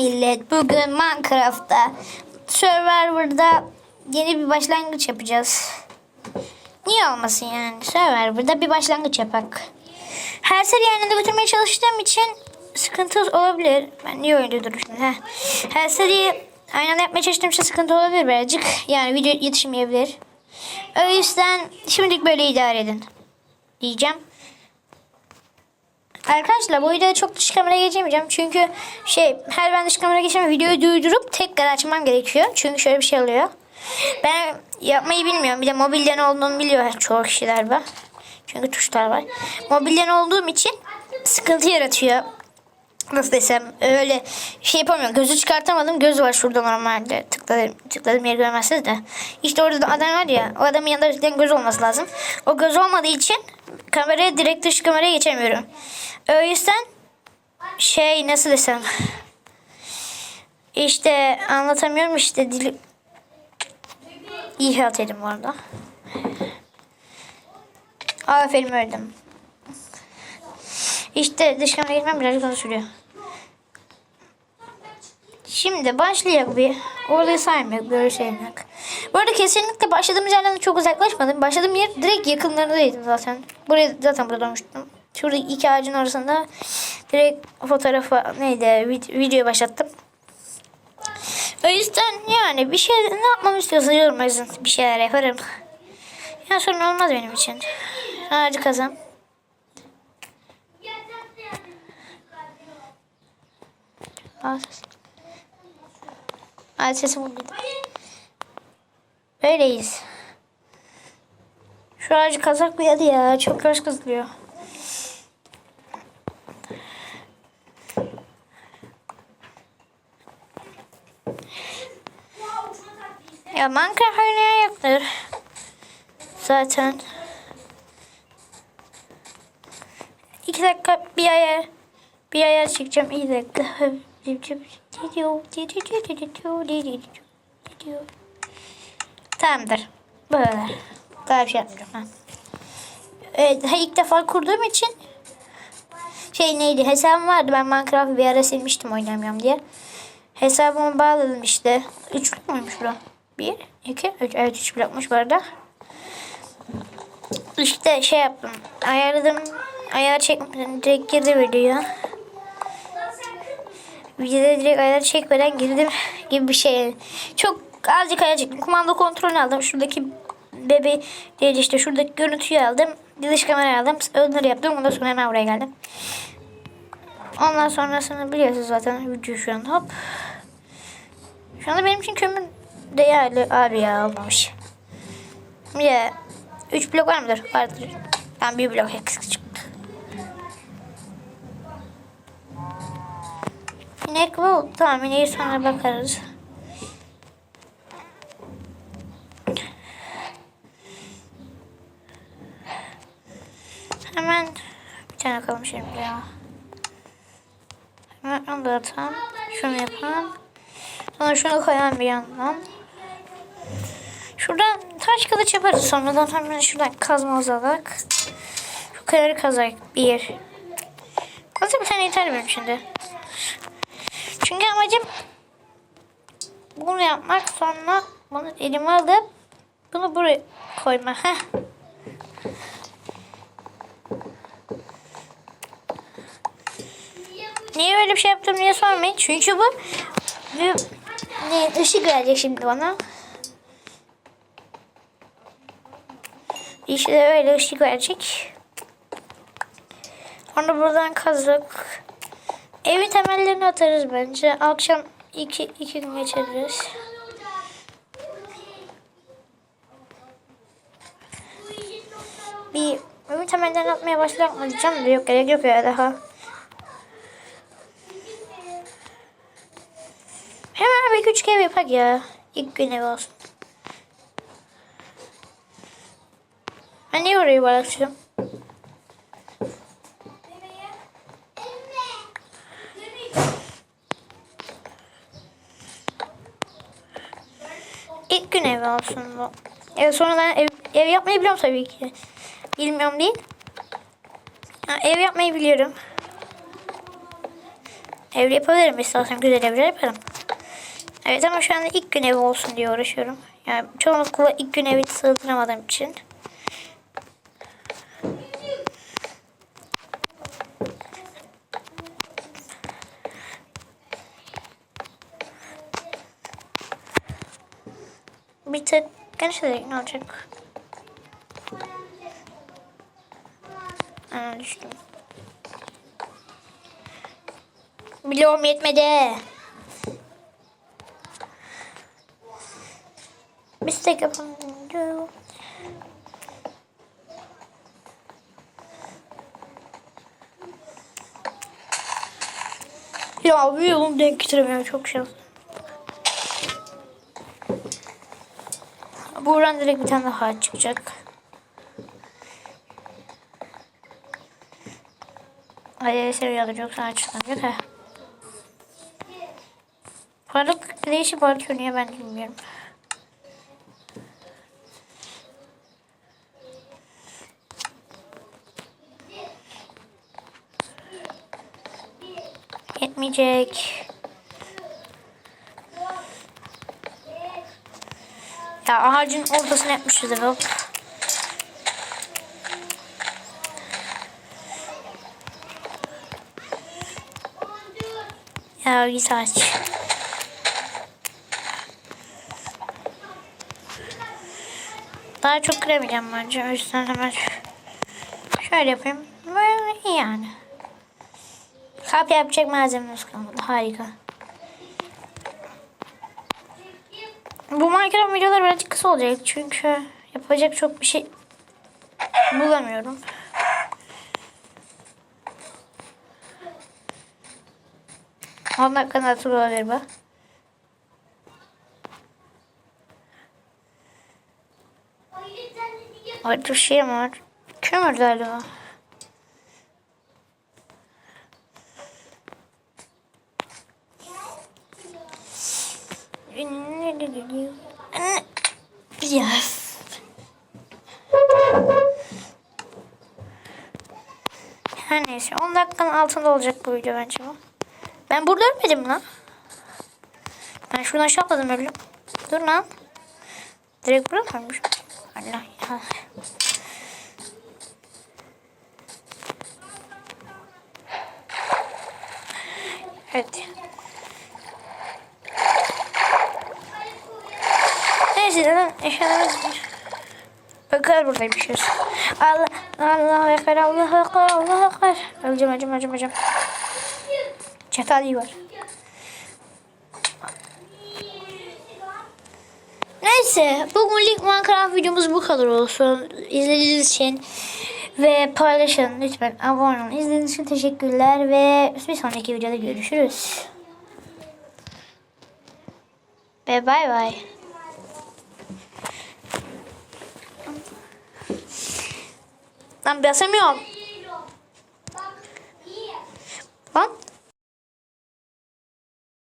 millet. Bugün Minecraft'ta Survivor'da yeni bir başlangıç yapacağız. Niye olmasın yani? Survivor'da bir başlangıç yapak. Her seri yanında götürmeye çalıştığım için sıkıntı olabilir. Ben niye öyle şimdi? Her seriyi aynı anda yapmaya çalıştığım için sıkıntı olabilir birazcık. Yani video yetişmeyebilir. O yüzden şimdilik böyle idare edin. Diyeceğim. Arkadaşlar bu videoda çok dış kamera geçemeyeceğim. Çünkü şey her ben dış kamera geçemem videoyu durdurup tekrar açmam gerekiyor. Çünkü şöyle bir şey oluyor. Ben yapmayı bilmiyorum. Bir de mobilden olduğunu biliyor çoğu kişiler var. Çünkü tuşlar var. Mobilden olduğum için sıkıntı yaratıyor. Nasıl desem öyle şey yapamıyorum. Gözü çıkartamadım. Göz var şurada normalde. Tıkladım, tıkladım yeri görmezsiniz de. İşte orada da adam var ya. O adamın yanında cidden göz olması lazım. O göz olmadığı için kameraya direkt dış kameraya geçemiyorum. O yüzden şey nasıl desem işte anlatamıyorum işte dili iyi halt edin bu arada. Aferin ördüm. İşte dış kamera geçmem birazcık uzun sürüyor. Şimdi başlayalım bir. Orayı saymayak, böyle saymayak. Bu arada kesinlikle başladığımız yerden de çok uzaklaşmadım. Başladığım yer direkt yakınlarındaydım zaten. Buraya zaten burada durmuştum. Şurada iki ağacın arasında direkt fotoğrafa neydi vid- başlattım. O yüzden yani bir şey ne yapmamı istiyorsanız yorum yazın. Bir şeyler yaparım. Ya sorun olmaz benim için. Ağacı kazan. Aa, ses. Ay sesim vurdu. Öyleyiz. Şu ağacı kazak bir hadi ya. Çok yavaş kazılıyor. Ya Minecraft oynayan yoktur. Zaten. İki dakika bir ayar bir ayar çekeceğim. İki dakika. Tamamdır. Böyle. Daha bir şey yapmayacağım ben. Evet, ilk defa kurduğum için şey neydi hesabım vardı ben Minecraft'ı bir ara silmiştim oynamıyorum diye. Hesabımı bağladım işte. 3 blok muymuş bu? 1, 2, 3. Evet 3 blokmuş bu arada. İşte şey yaptım. Ayarladım. Ayar çekmeden direkt girdi videoya. Videoda direkt ayar çekmeden girdim gibi bir şey. Çok azıcık ayar çektim. Kumanda kontrolünü aldım. Şuradaki bebe değil işte şuradaki görüntüyü aldım. Dış kamera aldım. Onları yaptım. Ondan sonra hemen buraya geldim. Ondan sonrasını biliyorsunuz zaten video şu an hop. Şu anda benim için kömür değerli abi ya olmamış. Ya 3 blok var mıdır? Vardır. Ben bir blok eksik çıktı. İnek bu. Tamam ineği sonra bakarız. Hemen bir tane kalmış şimdi ya. Onu da atalım. Şunu yapalım. Sonra şunu koyalım bir yandan. Şuradan taş kılıç yaparız sonradan. Hemen şuradan kazma alarak. Şu kadarı kazak. Bir. Nasıl bir tane yeter benim şimdi. Çünkü amacım bunu yapmak sonra bunu elime alıp bunu buraya koyma. Heh. Niye böyle bir şey yaptım diye sormayın. Çünkü bu ne, ışık gelecek şimdi bana. İşte öyle ışık verecek. Onu buradan kazık. Evin temellerini atarız bence. Akşam iki, iki gün geçiririz. Bir evin temellerini atmaya başlamak mı diyeceğim de yok gerek yok ya daha. Hemen bir küçük ev yapak ya. İlk gün ev olsun. Ben niye orayı bırakacağım? İlk gün evi olsun bu. Evet sonradan ev, ev yapmayı biliyorum tabii ki. Bilmiyorum değil. Ha, ev yapmayı biliyorum. Ev yapabilirim. İstersen güzel evler yaparım. Evet ama şu anda ilk gün evi olsun diye uğraşıyorum. Yani çoğunlukla ilk gün evi sığdıramadığım için. Bir tık genişledik ne olacak? Aa, düştüm. Bloğum yetmedi. Biz tek yapalım. Ya bir yolum denk getiremiyorum çok şey. Buradan direkt bir tane daha çıkacak. Hayır seviyordur yoksa açılacak ha. Parlak değişik parlak görünüyor ben de bilmiyorum. Yetmeyecek. Ya ağacın ortasına yapmışız hop. Ya git aç. Daha çok kıramayacağım bence. O yüzden hemen şöyle yapayım. Böyle iyi yani. Kap yapacak malzememiz kalmadı. Harika. Bu Minecraft videoları birazcık kısa olacak. Çünkü yapacak çok bir şey bulamıyorum. On dakikanın altı olabilir bu. Orada şey mi var? Kömür galiba. Yes. Her neyse 10 dakikanın altında olacak bu video bence bu. Ben burada ölmedim lan. Ben şuradan aşağı atladım öyle. Dur lan. Direkt buraya varmış. Allah ya. Evet. Neyse eşyalarımız Bakar buradaymışız. Allah Allah ekber Allah ekber Allah ekber. Öleceğim öleceğim öleceğim öleceğim. Çatal var. Neyse bugünlük Minecraft videomuz bu kadar olsun. İzlediğiniz için ve paylaşın lütfen abone olun. İzlediğiniz için teşekkürler ve bir sonraki videoda görüşürüz. Ve bay bay. Lan basamıyorum.